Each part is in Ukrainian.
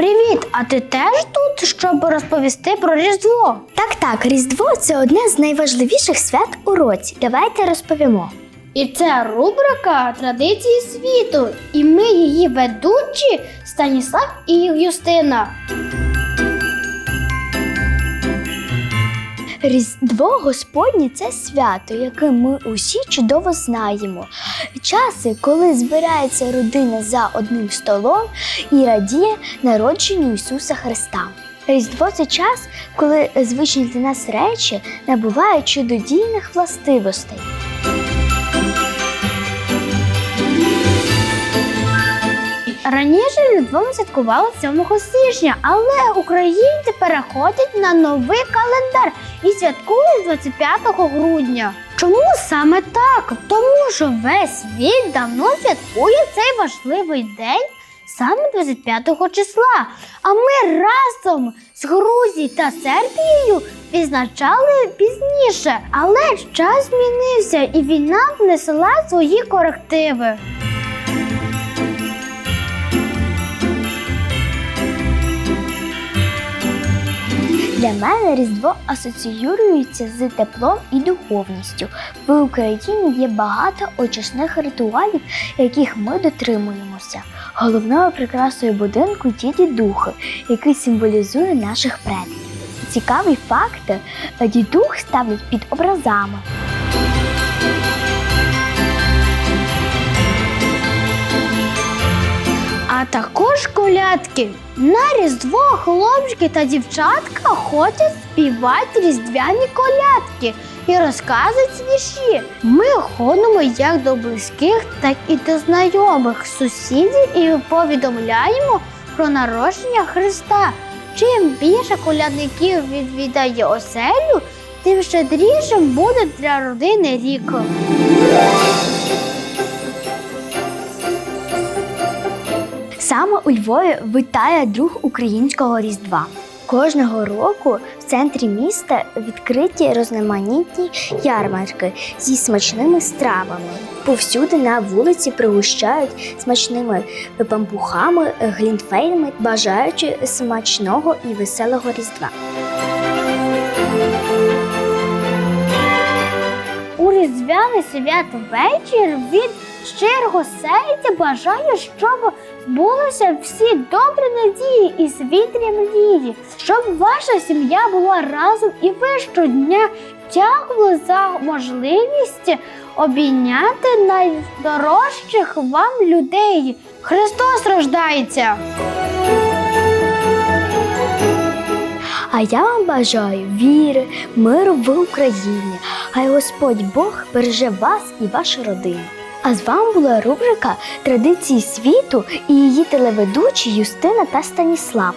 Привіт! А ти теж тут, щоб розповісти про Різдво? Так, так, Різдво це одне з найважливіших свят у році. Давайте розповімо. І це рубрика Традиції світу. І ми її ведучі Станіслав і Юстина. Різдво Господнє це свято, яке ми усі чудово знаємо. Часи, коли збирається родина за одним столом і радіє народженню Ісуса Христа. Різдво це час, коли звичні для нас речі набувають чудодійних властивостей. Раніше Різдво святкували 7 січня, але українці переходять на новий календар і святкують 25 грудня. Чому саме так? Тому що весь світ давно святкує цей важливий день саме 25 числа. А ми разом з Грузією та Сербією відзначали пізніше. Але час змінився і війна внесла свої корективи. Для мене Різдво асоціюється з теплом і духовністю. В Україні є багато очисних ритуалів, яких ми дотримуємося. Головною прикрасою будинку є дідух, який символізує наших предків. Цікавий факт: дідух ставлять під образами. Також колядки. На Різдво хлопчики та дівчатка ходять співати різдвяні колядки і розказують вірші. Ми ходимо як до близьких, так і до знайомих сусідів і повідомляємо про народження Христа. Чим більше колядників відвідає оселю, тим щедрішим буде для родини рік. У Львові витає друг українського різдва. Кожного року в центрі міста відкриті розноманітні ярмарки зі смачними стравами. Повсюди на вулиці пригощають смачними пампухами, глінтвейнами, бажаючи смачного і веселого різдва. Різдвяний святвечір від щирого серця бажаю, щоб збулися всі добрі надії і світлі мрії, щоб ваша сім'я була разом і ви щодня дякували за можливість обійняти найдорожчих вам людей. Христос рождається! А я вам бажаю віри, миру в Україні. Хай Господь Бог береже вас і вашу родину. А з вами була рубрика Традиції світу і її телеведучі Юстина та Станіслав.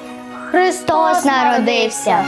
Христос народився!